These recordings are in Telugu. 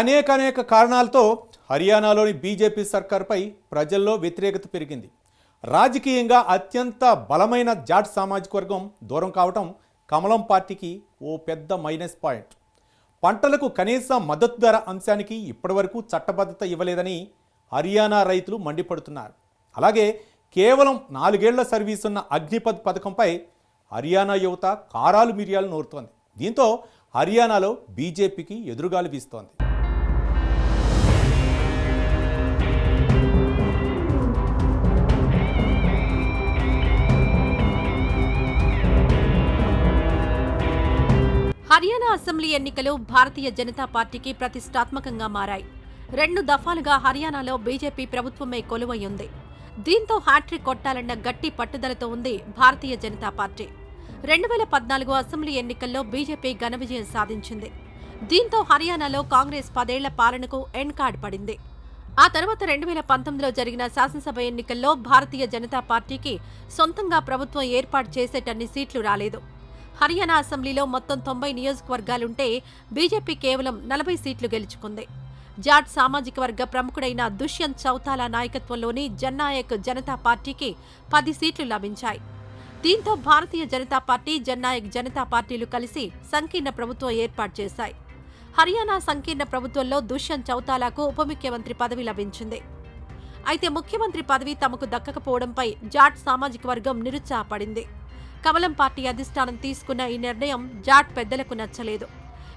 అనేక అనేక కారణాలతో హర్యానాలోని బీజేపీ సర్కార్పై ప్రజల్లో వ్యతిరేకత పెరిగింది. రాజకీయంగా అత్యంత బలమైన జాట్ సామాజిక వర్గం దూరం కావటం కమలం పార్టీకి ఓ పెద్ద మైనస్ పాయింట్. పంటలకు కనీస మద్దతు ధర అంశానికి ఇప్పటివరకు చట్టబద్ధత ఇవ్వలేదని హర్యానా రైతులు మండిపడుతున్నారు. అలాగే కేవలం నాలుగేళ్ళ సర్వీస్ ఉన్న అగ్నిపథ్ పథకంపై హర్యానా యువత కారాలు మిరియాలు నోరుతోంది. దీంతో హర్యానాలో బీజేపీకి ఎదురుగాలు వీస్తోంది. హర్యానా అసెంబ్లీ ఎన్నికలు భారతీయ జనతా పార్టీకి ప్రతిష్టాత్మకంగా మారాయి. రెండు దఫాలుగా హర్యానాలో బీజేపీ ప్రభుత్వమే కొలువై ఉంది దీంతో హ్యాట్రిక్ కొట్టాలన్న గట్టి పట్టుదలతో ఉంది భారతీయ జనతా పార్టీ. రెండు వేల పద్నాలుగు అసెంబ్లీ ఎన్నికల్లో బీజేపీ ఘన విజయం సాధించింది. దీంతో హర్యానాలో కాంగ్రెస్ పదేళ్ళ పాలనకు ఎండ్ కార్డ్ పడింది. ఆ తర్వాత రెండు వేల పంతొమ్మిదిలో జరిగిన శాసనసభ ఎన్నికల్లో భారతీయ జనతా పార్టీకి సొంతంగా ప్రభుత్వం ఏర్పాటు చేసేటన్ని సీట్లు రాలేదు. హర్యానా అసెంబ్లీలో మొత్తం తొంభై నియోజకవర్గాలుంటే బీజేపీ కేవలం నలభై సీట్లు గెలుచుకుంది. జాట్ సామాజిక వర్గ ప్రముఖుడైన దుష్యంత్ చౌతాలా నాయకత్వంలోని జన్నాయక్ జనతా పార్టీకి పది సీట్లు లభించాయి. దీంతో భారతీయ జనతా పార్టీ జన్నాయక్ జనతా పార్టీలు కలిసి సంకీర్ణ ప్రభుత్వం ఏర్పాటు చేశాయి. హర్యానా సంకీర్ణ ప్రభుత్వంలో దుష్యంత్ చౌతాలాకు ఉప ముఖ్యమంత్రి పదవి లభించింది. అయితే ముఖ్యమంత్రి పదవి తమకు దక్కకపోవడంపై జాట్ సామాజిక వర్గం నిరుత్సాహపడింది. కమలం పార్టీ అధిష్టానం తీసుకున్న ఈ నిర్ణయం జాట్ పెద్దలకు నచ్చలేదు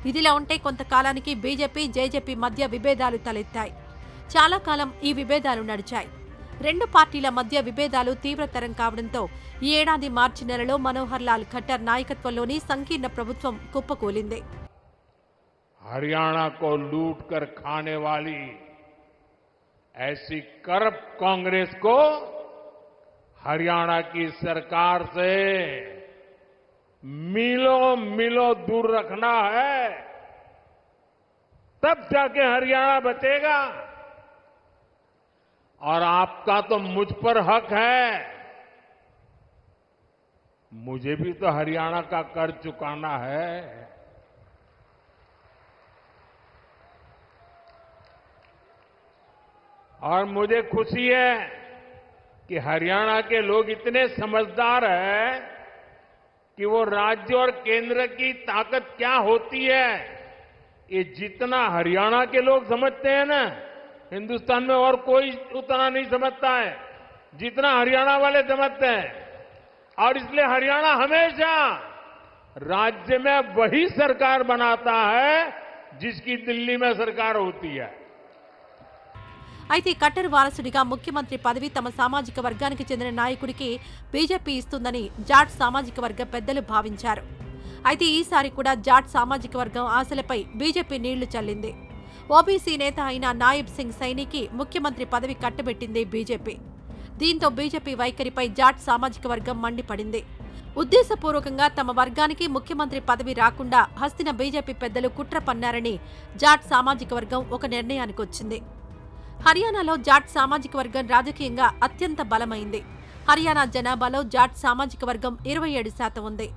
ఇదిలా ఉంటే కొంతకాలానికి బీజేపీ జేజేపీ మధ్య విభేదాలు తలెత్తాయి చాలా కాలం ఈ విభేదాలు నడిచాయి రెండు పార్టీల మధ్య విభేదాలు తీవ్రతరం కావడంతో ఈ ఏడాది మార్చి నెలలో మనోహర్ లాల్ ఖట్టర్ నాయకత్వంలోని సంకీర్ణ ప్రభుత్వం కుప్పకూలింది हरियाणा को लूट कर खाने वाली ऐसी करप्ट कांग्रेस को हरियाणा की सरकार से मिलो मिलो दूर रखना है, तब जाके हरियाणा बचेगा। और आपका तो मुझ पर हक है। मुझे भी तो हरियाणा का कर चुकाना है। और मुझे खुशी है कि हरियाणा के लोग इतने समझदार हैं कि वो राज्य और केंद्र की ताकत क्या होती है? ये जितना हरियाणा के लोग समझते हैं ना, हिंदुस्तान में और कोई उतना नहीं समझता है। जितना हरियाणा वाले समझते हैं। और इसलिए हरियाणा हमेशा राज्य में वही सरकार बनाता है जिसकी दिल्ली में सरकार होती है। అయితే కట్టర్ వారసుడిగా ముఖ్యమంత్రి పదవి తమ సామాజిక వర్గానికి చెందిన నాయకుడికి బీజేపీ ఇస్తుందని జాట్ సామాజిక వర్గ పెద్దలు భావించారు. అయితే ఈసారి కూడా జాట్ సామాజిక వర్గం ఆశలపై బీజేపీ నీళ్ళు చల్లింది. ఓబీసీ నేత అయిన నాయబ్ సింగ్ సైనికి ముఖ్యమంత్రి పదవి కట్టబెట్టింది బీజేపీ. దీంతో బీజేపీ వైఖరిపై జాట్ సామాజిక వర్గం మండిపడింది. ఉద్దేశపూర్వకంగా తమ వర్గానికి ముఖ్యమంత్రి పదవి రాకుండా హస్తిన బీజేపీ పెద్దలు కుట్ర పన్నారని జాట్ సామాజిక వర్గం ఒక నిర్ణయానికి వచ్చింది హర్యానాలో జాట్ సామాజిక వర్గం రాజకీయంగా అత్యంత బలమైంది. హర్యానా జనాభాలో జాట్ సామాజిక వర్గం ఇరవై ఏడు శాతం ఉంది.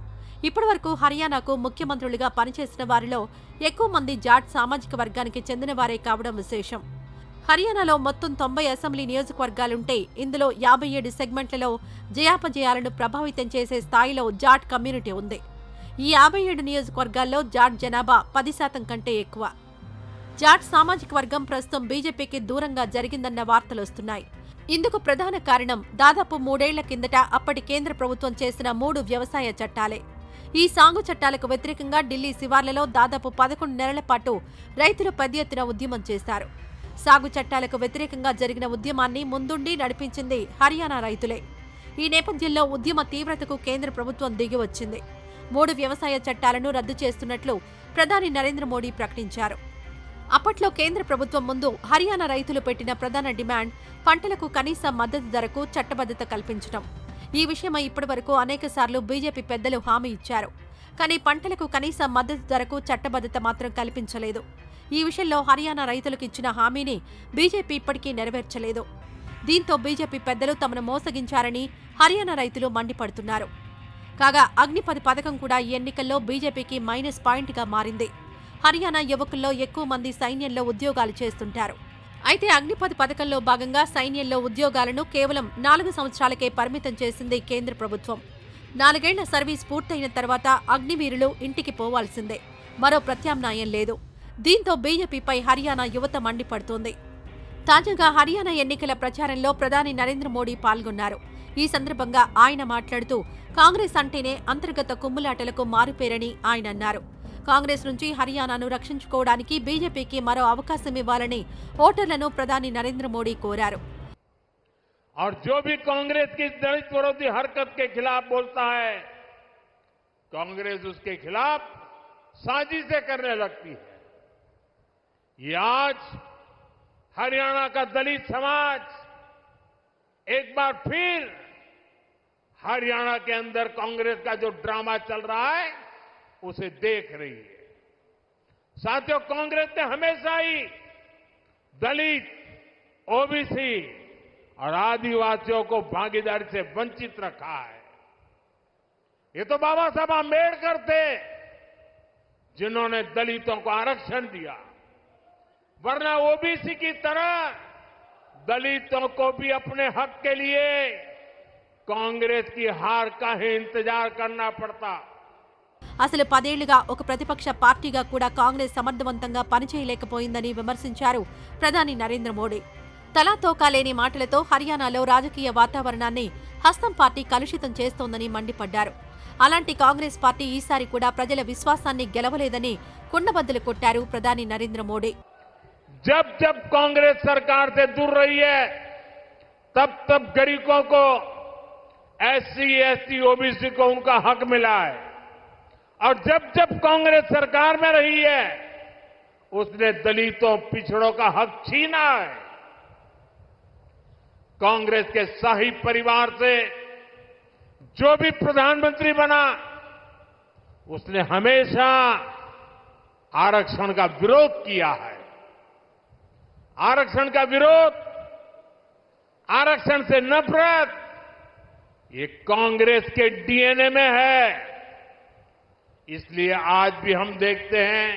ఇప్పటివరకు హర్యానాకు ముఖ్యమంత్రులుగా పనిచేసిన వారిలో ఎక్కువ మంది జాట్ సామాజిక వర్గానికి చెందిన వారే కావడం విశేషం. హర్యానాలో మొత్తం తొంభై అసెంబ్లీ నియోజకవర్గాలుంటే ఇందులో యాభై ఏడు సెగ్మెంట్లలో జయాపజయాలను ప్రభావితం చేసే స్థాయిలో జాట్ కమ్యూనిటీ ఉంది. ఈ యాభై ఏడు నియోజకవర్గాల్లో జాట్ జనాభా పది శాతం కంటే ఎక్కువ. జాట్ సామాజిక వర్గం ప్రస్తుతం బీజేపీకి దూరంగా జరిగిందన్న వార్తలొస్తున్నాయి ఇందుకు ప్రధాన కారణం దాదాపు మూడేళ్ళ కిందట అప్పటి కేంద్ర ప్రభుత్వం చేసిన మూడు వ్యవసాయ చట్టాలే. ఈ సాగు చట్టాలకు వ్యతిరేకంగా ఢిల్లీ శివార్లలో దాదాపు పదకొండు నెలల పాటు రైతులు పెద్ద ఎత్తున ఉద్యమం చేశారు. సాగు చట్టాలకు వ్యతిరేకంగా జరిగిన ఉద్యమాన్ని ముందుండి నడిపించింది హర్యానా రైతులే. ఈ నేపథ్యంలో ఉద్యమ తీవ్రతకు కేంద్ర ప్రభుత్వం దిగివచ్చింది. మూడు వ్యవసాయ చట్టాలను రద్దు చేస్తున్నట్లు ప్రధాని నరేంద్ర మోడీ ప్రకటించారు. అప్పట్లో కేంద్ర ప్రభుత్వం ముందు హర్యానా రైతులు పెట్టిన ప్రధాన డిమాండ్ పంటలకు కనీస మద్దతు ధరకు చట్టబద్ధత కల్పించడం. ఈ విషయమై ఇప్పటివరకు అనేకసార్లు బీజేపీ పెద్దలు హామీ ఇచ్చారు. కానీ పంటలకు కనీస మద్దతు ధరకు చట్టబద్ధత మాత్రం కల్పించలేదు. ఈ విషయంలో హర్యానా రైతులకు ఇచ్చిన హామీని బీజేపీ ఇప్పటికీ నెరవేర్చలేదు. దీంతో బీజేపీ పెద్దలు తమను మోసగించారని హర్యానా రైతులు మండిపడుతున్నారు. కాగా అగ్నిపథ్ పథకం కూడా ఈ ఎన్నికల్లో బీజేపీకి మైనస్ పాయింట్గా మారింది. హర్యానా యువకుల్లో ఎక్కువ మంది సైన్యంలో ఉద్యోగాలు చేస్తుంటారు. అయితే అగ్నిపథ్ పథకంలో భాగంగా సైన్యంలో ఉద్యోగాలను కేవలం నాలుగు సంవత్సరాలకే పరిమితం చేసింది కేంద్ర ప్రభుత్వం. నాలుగేళ్ళ సర్వీస్ పూర్తయిన తర్వాత అగ్నివీరులు ఇంటికి పోవాల్సిందే. మరో ప్రత్యామ్నాయం లేదు. దీంతో బీజేపీపై హర్యానా యువత మండిపడుతోంది. తాజాగా హర్యానా ఎన్నికల ప్రచారంలో ప్రధాని నరేంద్ర మోడీ పాల్గొన్నారు. ఈ సందర్భంగా ఆయన మాట్లాడుతూ కాంగ్రెస్ అంటేనే అంతర్గత కుమ్ములాటలకు మారుపేరని ఆయన అన్నారు. కాంగ్రెస్ నుంచి హర్యానాను రక్షించుకోవడానికి బీజేపీకి మరో అవకాశం ఇవ్వాలని ఓటర్లను ప్రధాని నరేంద్ర మోడీ కోరారు और जो भी कांग्रेस की दलित विरोधी हरकत के खिलाफ बोलता है कांग्रेस उसके खिलाफ साजिशें करने लगती है ये आज हरियाणा का दलित समाज एक बार फिर हरियाणा के अंदर कांग्रेस का जो ड्रामा चल रहा है उसे देख रही है। साथियों, कांग्रेस ने हमेशा ही दलित, ओबीसी और आदिवासियों को भागीदारी से वंचित रखा है। ये तो बाबा साहब आम्बेडकर थे जिन्होंने दलितों को आरक्षण दिया। वरना ओबीसी की तरह दलितों को भी अपने हक के लिए कांग्रेस की हार का ही इंतज़ार करना पड़ता। అసలు పదేళ్లుగా ఒక ప్రతిపక్ష పార్టీగా కూడా కాంగ్రెస్ సమర్థవంతంగా పనిచేయలేకపోయిందని విమర్శించారు ప్రధాని నరేంద్ర మోడీ తలా తోకా లేని మాటలతో హర్యానాలో రాజకీయ వాతావరణాన్ని హస్తం పార్టీ కలుషితం చేస్తోందని మండిపడ్డారు అలాంటి కాంగ్రెస్ పార్టీ ఈసారి కూడా ప్రజల విశ్వాసాన్ని గెలవలేదని కుండబద్దలు కొట్టారు ప్రధాని నరేంద్ర మోడీ जब जब कांग्रेस सरकार से दूर रही है तब तब गरीबों को एससी एसटी ओबीसी को उनका हक मिला है और जब जब कांग्रेस सरकार में रही है, उसने दलितों पिछड़ों का हक छीना है। कांग्रेस के शाही परिवार से जो भी प्रधानमंत्री बना, उसने हमेशा आरक्षण का विरोध किया है। आरक्षण का विरोध, आरक्षण से नफरत, ये कांग्रेस के डीएनए में है। इसलिए आज भी हम देखते हैं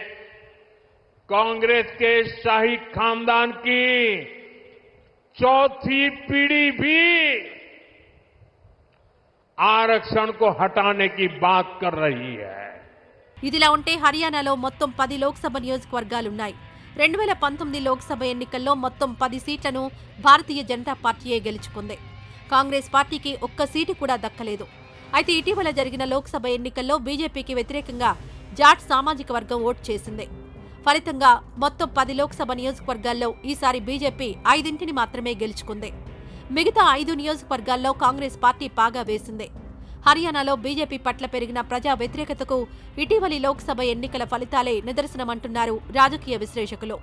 कांग्रेस के शाही खानदान की चौथी पीढ़ी भी आरक्षण को हटाने की बात कर रही है ఇదిలా ఉంటే హర్యానాలో మొత్తం పది లోక్సభ నియోజకవర్గాలున్నాయి రెండు వేల పంతొమ్మిది లోక్సభ ఎన్నికల్లో మొత్తం పది సీట్లను భారతీయ జనతా పార్టీయే గెలుచుకుంది కాంగ్రెస్ పార్టీకి ఒక్క సీటు కూడా దక్కలేదు అయితే ఇటీవల జరిగిన లోక్సభ ఎన్నికల్లో బీజేపీకి వ్యతిరేకంగా జాట్ సామాజిక వర్గం ఓటు చేసింది. ఫలితంగా మొత్తం పది లోక్సభ నియోజకవర్గాల్లో ఈసారి బీజేపీ ఐదింటిని మాత్రమే గెలుచుకుంది. మిగతా ఐదు నియోజకవర్గాల్లో కాంగ్రెస్ పార్టీ పాగా వేసింది. హర్యానాలో బీజేపీ పట్ల పెరిగిన ప్రజా వ్యతిరేకతకు ఇటీవలి లోక్సభ ఎన్నికల ఫలితాలే నిదర్శనమంటున్నారు రాజకీయ విశ్లేషకులు.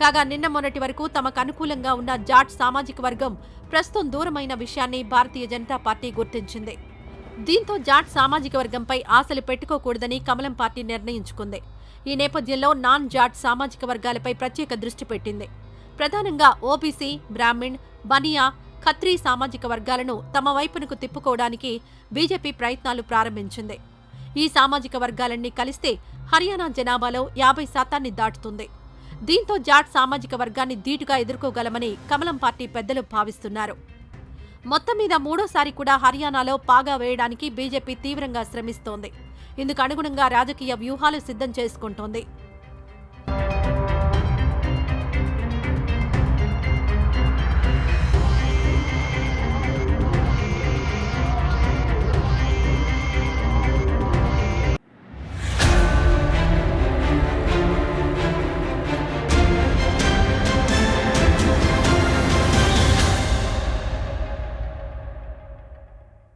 కాగా నిన్న మొన్నటి వరకు తమకు అనుకూలంగా ఉన్న జాట్ సామాజిక వర్గం ప్రస్తుతం దూరమైన విషయాన్ని భారతీయ జనతా పార్టీ గుర్తించింది. దీంతో జాట్ సామాజిక వర్గంపై ఆశలు పెట్టుకోకూడదని కమలం పార్టీ నిర్ణయించుకుంది. ఈ నేపథ్యంలో నాన్ జాట్ సామాజిక వర్గాలపై ప్రత్యేక దృష్టి పెట్టింది. ప్రధానంగా ఓబీసీ బ్రాహ్మిణ్ బనియా ఖత్రీ సామాజిక వర్గాలను తమ వైపునకు తిప్పుకోవడానికి బీజేపీ ప్రయత్నాలు ప్రారంభించింది. ఈ సామాజిక వర్గాలన్నీ కలిస్తే హర్యానా జనాభాలో యాభై శాతాన్ని దాటుతుంది. దీంతో జాట్ సామాజిక వర్గాన్ని ధీటుగా ఎదుర్కోగలమని కమలం పార్టీ పెద్దలు భావిస్తున్నారు. మొత్తం మీద మూడోసారి కూడా హర్యానాలో పాగా వేయడానికి బీజేపీ తీవ్రంగా శ్రమిస్తోంది. ఇందుకు అనుగుణంగా రాజకీయ వ్యూహాలు సిద్ధం చేసుకుంటోంది.